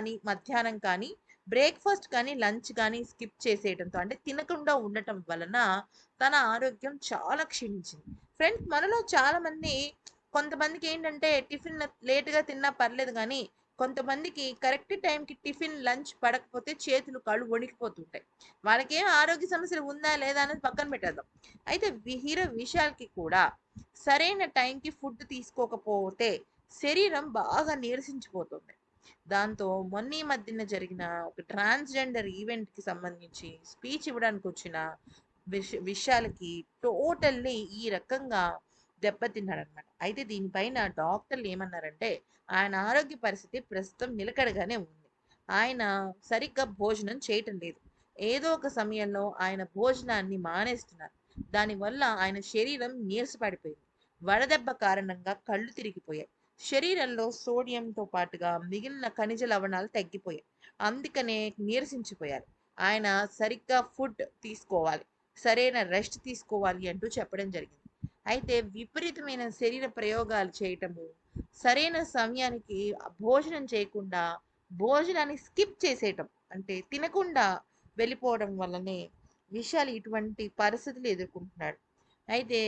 కానీ మధ్యాహ్నం కానీ బ్రేక్ఫాస్ట్ కానీ లంచ్ కానీ స్కిప్ చేసేయడంతో అంటే తినకుండా ఉండటం వలన తన ఆరోగ్యం చాలా క్షీణించింది. ఫ్రెండ్స్ మనలో చాలామంది కొంతమందికి ఏంటంటే టిఫిన్ లేట్గా తిన్నా పర్లేదు కానీ కొంతమందికి కరెక్ట్ టైంకి టిఫిన్ లంచ్ పడకపోతే చేతులు కాళ్ళు వణికిపోతుంటాయి. వాళ్ళకి ఏం ఆరోగ్య సమస్యలు ఉందా లేదా అనేది పక్కన పెట్టేద్దాం. అయితే విహిర విషయాలకి కూడా సరైన టైంకి ఫుడ్ తీసుకోకపోతే శరీరం బాగా నీరసించిపోతుంది. దాంతో మొన్న మధ్యన జరిగిన ఒక ట్రాన్స్జెండర్ ఈవెంట్కి సంబంధించి స్పీచ్ ఇవ్వడానికి వచ్చిన విష విషయాలకి టోటల్లీ ఈ రకంగా దెబ్బతిన్నాడు అనమాట అయితే దీనిపైన డాక్టర్లు ఏమన్నారంటే ఆయన ఆరోగ్య పరిస్థితి ప్రస్తుతం నిలకడగానే ఉంది. ఆయన సరిగ్గా భోజనం చేయటం లేదు. ఏదో ఒక సమయంలో ఆయన భోజనాన్ని మానేస్తున్నారు. దానివల్ల ఆయన శరీరం నీరసపడిపోయింది. వడదెబ్బ కారణంగా కళ్ళు తిరిగిపోయాయి. శరీరంలో సోడియంతో పాటుగా మిగిలిన ఖనిజ లవణాలు తగ్గిపోయాయి. అందుకనే నీరసించిపోయారు. ఆయన సరిగ్గా ఫుడ్ తీసుకోవాలి సరైన రెస్ట్ తీసుకోవాలి అంటూ చెప్పడం జరిగింది. అయితే విపరీతమైన శరీర ప్రయోగాలు చేయటము సరైన సమయానికి భోజనం చేయకుండా భోజనాన్ని స్కిప్ చేసేయటం అంటే తినకుండా వెళ్ళిపోవడం వల్లనే విశాల్ ఇటువంటి పరిస్థితులు ఎదుర్కొంటున్నాడు. అయితే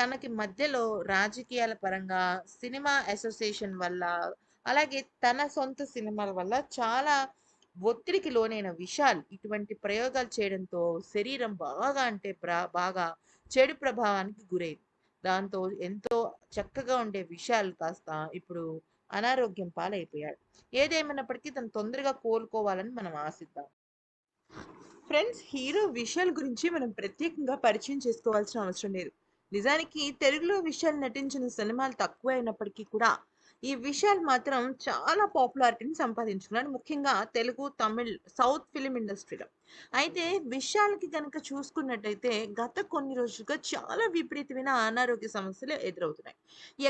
తనకి మధ్యలో రాజకీయాల పరంగా సినిమా అసోసియేషన్ వల్ల అలాగే తన సొంత సినిమాల వల్ల చాలా ఒత్తిడికి లోనైన విశాల్ ఇటువంటి ప్రయోగాలు చేయడంతో శరీరం బాగా అంటే ప్ర- బాగా చెడు ప్రభావానికి గురైంది. దాంతో ఎంతో చక్కగా ఉండే విశాల్ కాస్త ఇప్పుడు అనారోగ్యం పాలైపోయాడు. ఏదేమైనప్పటికీ తను తొందరగా కోలుకోవాలని మనం ఆశిద్దాం. ఫ్రెండ్స్ హీరో విశాల్ గురించి మనం ప్రత్యేకంగా పరిచయం చేసుకోవాల్సిన అవసరం లేదు. నిజానికి తెలుగులో విశాల్ నటించిన సినిమాలు తక్కువ అయినప్పటికీ కూడా ఈ విశాల్ మాత్రం చాలా పాపులారిటీని సంపాదించుకున్నాడు. ముఖ్యంగా తెలుగు తమిళ్ సౌత్ ఫిలిం ఇండస్ట్రీలో అయితే విశాల్కి కనుక చూసుకున్నట్టయితే గత కొన్ని రోజులుగా చాలా విపరీతమైన అనారోగ్య సమస్యలు ఎదురవుతున్నాయి.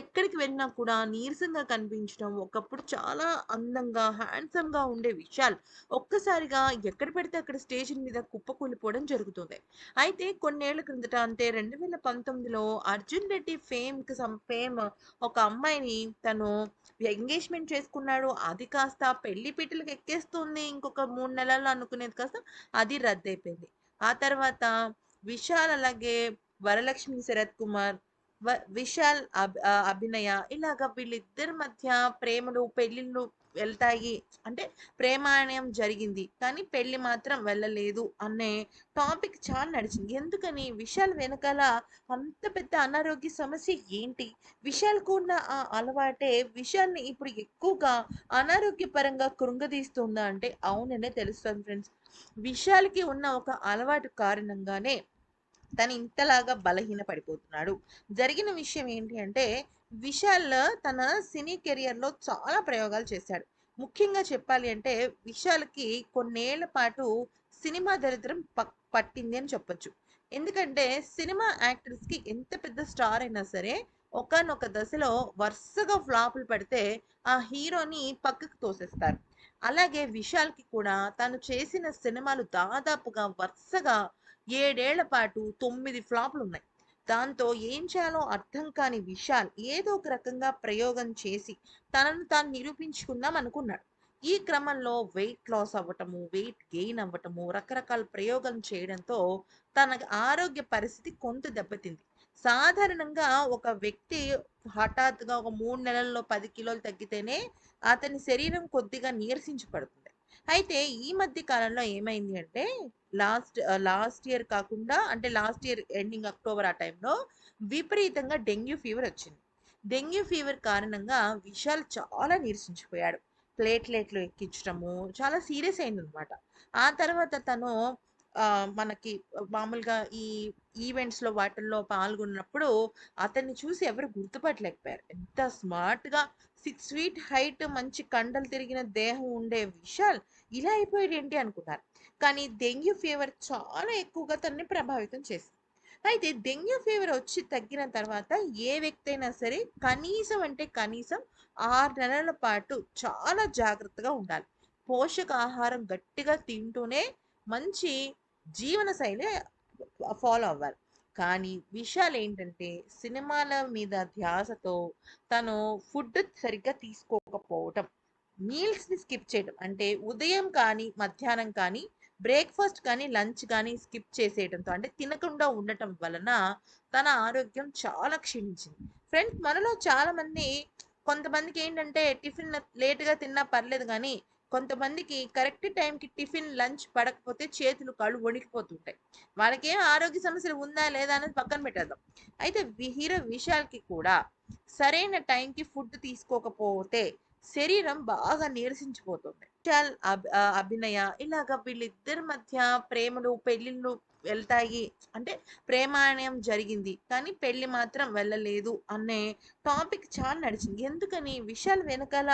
ఎక్కడికి వెళ్ళినా కూడా నీరసంగా కనిపించడం ఒకప్పుడు చాలా అందంగా హ్యాండ్సమ్గా ఉండే విశాల్ ఒక్కసారిగా ఎక్కడ పెడితే అక్కడ స్టేజ్ మీద కుప్పకూలిపోవడం జరుగుతుంది. అయితే కొన్నేళ్ళ క్రిందట అంటే రెండు వేల పంతొమ్మిదిలో అర్జున్ రెడ్డి ఫేమ్ ఫేమ్ ఒక అమ్మాయిని తను ఎంగేజ్మెంట్ చేసుకున్నాడు. అది కాస్త పెళ్ళి పీటలకు ఎక్కేస్తుంది ఇంకొక మూడు నెలల్లో అనుకునేది కాస్త అది రద్దయిపోయింది. ఆ తర్వాత విశాల్ అలాగే వరలక్ష్మి శరత్ కుమార్ విశాల్ అభినయ ఇలాగ వీళ్ళిద్దరి మధ్య ప్రేమలు పెళ్ళిళ్ళు వెళ్తాయి. అంటే ప్రేమాణయం జరిగింది. కానీ పెళ్ళి మాత్రం వెళ్ళలేదు అనే టాపిక్ చాలా నడిచింది. ఎందుకని? విశాల్ వెనకాల అంత పెద్ద అనారోగ్య సమస్య ఏంటి? విశాల్కు ఉన్న ఆ అలవాటే విశాల్ని ఇప్పుడు ఎక్కువగా అనారోగ్యపరంగా కృంగదీస్తుందా అంటే అవుననే తెలుస్తుంది ఫ్రెండ్స్. విశాల్కి ఉన్న ఒక అలవాటు కారణంగానే తను ఇంతలాగా బలహీన పడిపోతున్నాడు జరిగిన విషయం ఏంటి అంటే విశాల్ తన సినీ కెరియర్లో చాలా ప్రయోగాలు చేశాడు. ముఖ్యంగా చెప్పాలి అంటే విశాల్కి కొన్నేళ్ళ పాటు సినిమా దరిద్రం ప పట్టింది అని చెప్పొచ్చు. ఎందుకంటే సినిమా యాక్టర్స్కి ఎంత పెద్ద స్టార్ అయినా సరే ఒకానొక దశలో వరుసగా ఫ్లాపులు పడితే ఆ హీరోని పక్కకు తోసేస్తారు. అలాగే విశాల్కి కూడా తను చేసిన సినిమాలు దాదాపుగా వరుసగా ఏడేళ్ళ పాటు తొమ్మిది ఫ్లాపులు ఉన్నాయి దాంతో ఏం చేయాలో అర్థం కాని విశాల్ ఏదో ఒక రకంగా ప్రయోగం చేసి తనను తాను నిరూపించుకుందాం అనుకున్నాడు. ఈ క్రమంలో వెయిట్ లాస్ అవ్వటము వెయిట్ గెయిన్ అవ్వటము రకరకాల ప్రయోగం చేయడంతో తన ఆరోగ్య పరిస్థితి కొంత దెబ్బతింది. సాధారణంగా ఒక వ్యక్తి హఠాత్తుగా ఒక మూడు నెలల్లో పది కిలోలు తగ్గితేనే అతని శరీరం కొద్దిగా నీరసించి పడుతుంది అయితే ఈ మధ్య కాలంలో ఏమైంది అంటే లాస్ట్ లాస్ట్ ఇయర్ కాకుండా అంటే లాస్ట్ ఇయర్ ఎండింగ్ అక్టోబర్ ఆ టైంలో విపరీతంగా డెంగ్యూ ఫీవర్ వచ్చింది. డెంగ్యూ ఫీవర్ కారణంగా విశాల్ చాలా నీరసించిపోయాడు. ప్లేట్లెట్లు ఎక్కించడము చాలా సీరియస్ అయింది అనమాట ఆ తర్వాత తను మనకి మామూలుగా ఈ ఈవెంట్స్లో వాటిల్లో పాల్గొన్నప్పుడు అతన్ని చూసి ఎవరు గుర్తుపట్టలేకపోయారు. ఎంత స్మార్ట్గా సిక్స్ ఫీట్ హైట్ మంచి కండలు తిరిగిన దేహం ఉండే విశాల్ ఇలా అయిపోయాడు ఏంటి అనుకున్నారు కానీ డెంగ్యూ ఫీవర్ చాలా ఎక్కువగా తనని ప్రభావితం చేసింది. అయితే డెంగ్యూ ఫీవర్ వచ్చి తగ్గిన తర్వాత ఏ వ్యక్తి అయినా సరే కనీసం అంటే కనీసం ఆరు నెలల పాటు చాలా జాగ్రత్తగా ఉండాలి. పోషకాహారం గట్టిగా తింటూనే మంచి జీవన శైలి ఫాలో అవ్వాలి. కానీ విషయాలు ఏంటంటే సినిమాల మీద ధ్యాసతో తను ఫుడ్ సరిగ్గా తీసుకోకపోవటం మీల్స్‌ని స్కిప్ చేయడం. అంటే ఉదయం కానీ, మధ్యాహ్నం కానీ, బ్రేక్‌ఫాస్ట్ కానీ, లంచ్ కానీ స్కిప్ చేసేయడంతో అంటే తినకుండా ఉండటం వలన తన ఆరోగ్యం చాలా క్షీణించింది. ఫ్రెండ్స్ మనలో చాలామంది కొంతమందికేంటంటే టిఫిన్ లేట్‌గా తిన్నా పర్లేదు కానీ కొంతమందికి కరెక్ట్ టైంకి టిఫిన్, లంచ్ పడకపోతే చేతులు, కాళ్ళు వణికిపోతుంటాయి. వాళ్ళకేం ఆరోగ్య సమస్యలు ఉందా? లేదా? అనేది పక్కన పెట్టేద్దాం. అయితే విహిర విషయాలకి కూడా సరైన టైంకి ఫుడ్ తీసుకోకపోతే శరీరం బాగా నీరసించిపోతుంది. విశాల్, అభినయ ఇలాగ వీళ్ళిద్దరి మధ్య ప్రేమలు, పెళ్ళిళ్ళు వెళ్తాయి. అంటే ప్రేమాణయం జరిగింది. కానీ పెళ్ళి మాత్రం వెళ్ళలేదు అనే టాపిక్ చాలా నడిచింది. ఎందుకని? విశాల్ వెనకాల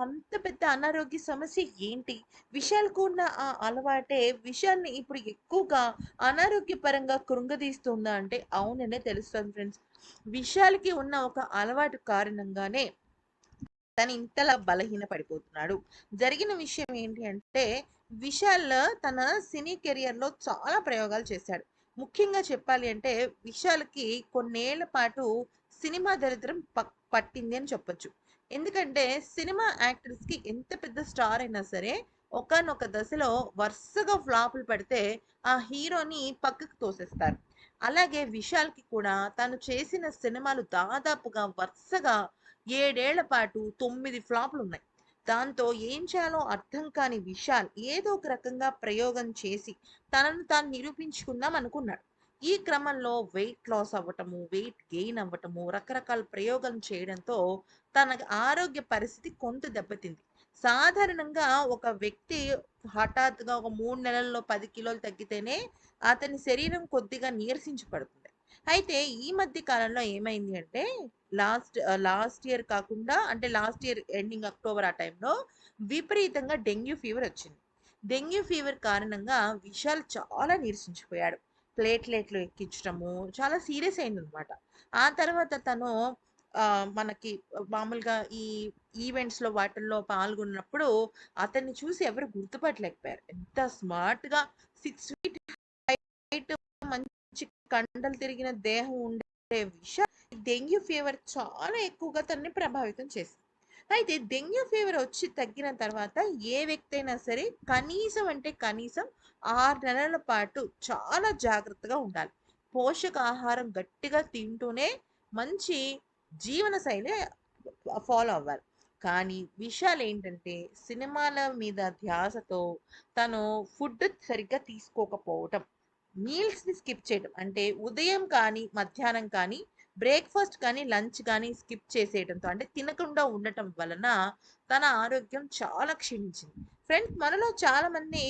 అంత పెద్ద అనారోగ్య సమస్య ఏంటి? విశాల్‌కు ఉన్న ఆ అలవాటే విశాల్‌ని ఇప్పుడు ఎక్కువగా అనారోగ్యపరంగా కృంగదీస్తుందా అంటే అవుననే తెలుస్తుంది ఫ్రెండ్స్. విశాల్‌కి ఉన్న ఒక అలవాటు కారణంగానే తను ఇంతలా బలహీన పడిపోతున్నాడు. జరిగిన విషయం ఏంటి అంటే విశాల్ తన సినీ కెరియర్‌లో చాలా ప్రయోగాలు చేశాడు. ముఖ్యంగా చెప్పాలి అంటే విశాల్‌కి కొన్నేళ్ళ పాటు సినిమా దరిద్రం పక్ పట్టింది అని చెప్పొచ్చు. ఎందుకంటే సినిమా యాక్టర్స్‌కి ఎంత పెద్ద స్టార్ అయినా సరే ఒకానొక దశలో వరుసగా ఫ్లాపులు పడితే ఆ హీరోని పక్కకు తోసేస్తారు. అలాగే విశాల్‌కి కూడా తను చేసిన సినిమాలు దాదాపుగా వరుసగా ఏడేళ్ళ పాటు తొమ్మిది ఫ్లాప్లు ఉన్నాయి దాంతో ఏం చేయాలో అర్థం కాని విశాల్ ఏదో ఒక రకంగా ప్రయోగం చేసి తనను తాను నిరూపించుకుందాం అనుకున్నాడు. ఈ క్రమంలో వెయిట్ లాస్ అవ్వటము, వెయిట్ గెయిన్ అవ్వటము, రకరకాల ప్రయోగం చేయడంతో తన ఆరోగ్య పరిస్థితి కొంత దెబ్బతింది. సాధారణంగా ఒక వ్యక్తి హఠాత్తుగా ఒక మూడు నెలల్లో పది కిలోలు తగ్గితేనే అతని శరీరం కొద్దిగా నీరసించి పడుతుంది. అయితే ఈ మధ్య కాలంలో ఏమైంది అంటే లాస్ట్ లాస్ట్ ఇయర్ కాకుండా అంటే లాస్ట్ ఇయర్ ఎండింగ్ అక్టోబర్ ఆ టైంలో విపరీతంగా డెంగ్యూ ఫీవర్ వచ్చింది. డెంగ్యూ ఫీవర్ కారణంగా విశాల్ చాలా నీరసించిపోయాడు. ప్లేట్‌లెట్లు ఎక్కించడము చాలా సీరియస్ అయిందనమాట. ఆ తర్వాత తను మనకి మామూలుగా ఈ ఈవెంట్స్‌లో వాటిల్లో పాల్గొన్నప్పుడు అతన్ని చూసి ఎవరు గుర్తుపట్టలేకపోయారు. ఎంత స్మార్ట్‌గా సిక్స్ ఫీట్ హైట్ కండలు తిరిగిన దేహం ఉండే విష డెంగ్యూ ఫీవర్ చాలా ఎక్కువగా తనని ప్రభావితం చేసింది. అయితే డెంగ్యూ ఫీవర్ వచ్చి తగ్గిన తర్వాత ఏ వ్యక్తి అయినా సరే కనీసం అంటే కనీసం ఆరు నెలల పాటు చాలా జాగ్రత్తగా ఉండాలి. పోషకాహారం గట్టిగా తింటూనే మంచి జీవనశైలి ఫాలో అవ్వాలి. కానీ విషయాలు ఏంటంటే సినిమాల మీద ధ్యాసతో తను ఫుడ్ సరిగ్గా తీసుకోకపోవటం, మీల్స్‌ని స్కిప్ చేయడం. అంటే ఉదయం కానీ, మధ్యాహ్నం కానీ, బ్రేక్‌ఫాస్ట్ కానీ, లంచ్ కానీ స్కిప్ చేసేయడంతో అంటే తినకుండా ఉండటం వలన తన ఆరోగ్యం చాలా క్షీణించింది. ఫ్రెండ్స్ మనలో చాలామంది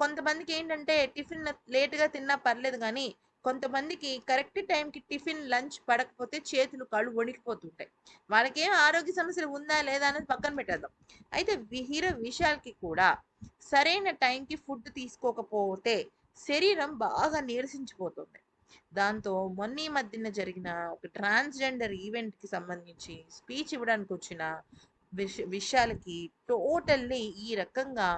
కొంతమందికేంటంటే టిఫిన్ లేట్‌గా తిన్నా పర్లేదు కానీ కొంతమందికి కరెక్ట్ టైంకి టిఫిన్, లంచ్ పడకపోతే చేతులు, కాళ్ళు వణికిపోతుంటాయి. వాళ్ళకేం ఆరోగ్య సమస్యలు ఉందా? లేదా? అనేది పక్కన పెట్టేద్దాం. అయితే విహీర విషయాలకి కూడా సరైన టైంకి ఫుడ్ తీసుకోకపోతే శరీరం బాగా నీరసించిపోతుంది. దాంతో మొన్న మధ్యన జరిగిన ఒక ట్రాన్స్‌జెండర్ ఈవెంట్‌కి సంబంధించి స్పీచ్ ఇవ్వడానికి వచ్చిన విష విషయాలకి టోటల్లీ ఈ రకంగా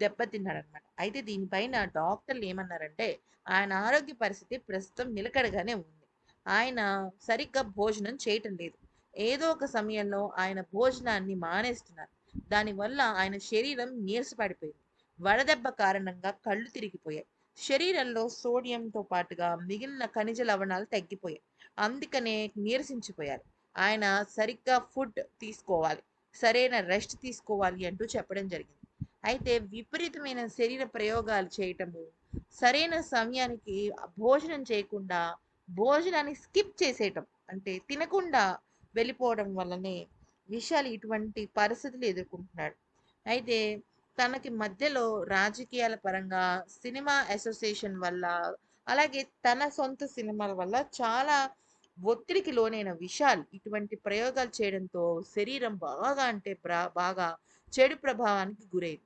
దెబ్బతిన్నాడనమాట. అయితే దీనిపైన డాక్టర్లు ఏమన్నారంటే ఆయన ఆరోగ్య పరిస్థితి ప్రస్తుతం నిలకడగానే ఉంది. ఆయన సరిగ్గా భోజనం చేయటం లేదు. ఏదో ఒక సమయంలో ఆయన భోజనాన్ని మానేస్తున్నారు. దానివల్ల ఆయన శరీరం నీరసపడిపోయింది. వడదెబ్బ కారణంగా కళ్ళు తిరిగిపోయాయి. శరీరంలో సోడియంతో పాటుగా మిగిలిన ఖనిజ లవణాలు తగ్గిపోయాయి. అందుకనే నీరసించిపోయారు. ఆయన సరిగ్గా ఫుడ్ తీసుకోవాలి. సరైన రెస్ట్ తీసుకోవాలి అంటూ చెప్పడం జరిగింది. అయితే విపరీతమైన శరీర ప్రయోగాలు చేయటము, సరైన సమయానికి భోజనం చేయకుండా భోజనాన్ని స్కిప్ చేసేయటం అంటే తినకుండా వెళ్ళిపోవడం వల్లనే విశాల్ ఇటువంటి పరిస్థితులు ఎదుర్కొంటున్నాడు. అయితే తనకి మధ్యలో రాజకీయాల పరంగా, సినిమా అసోసియేషన్ వల్ల, అలాగే తన సొంత సినిమాల వల్ల చాలా ఒత్తిడికి లోనైన విశాల్ ఇటువంటి ప్రయోగాలు చేయడంతో శరీరం బాగా అంటే బాగా చెడు ప్రభావానికి గురైంది.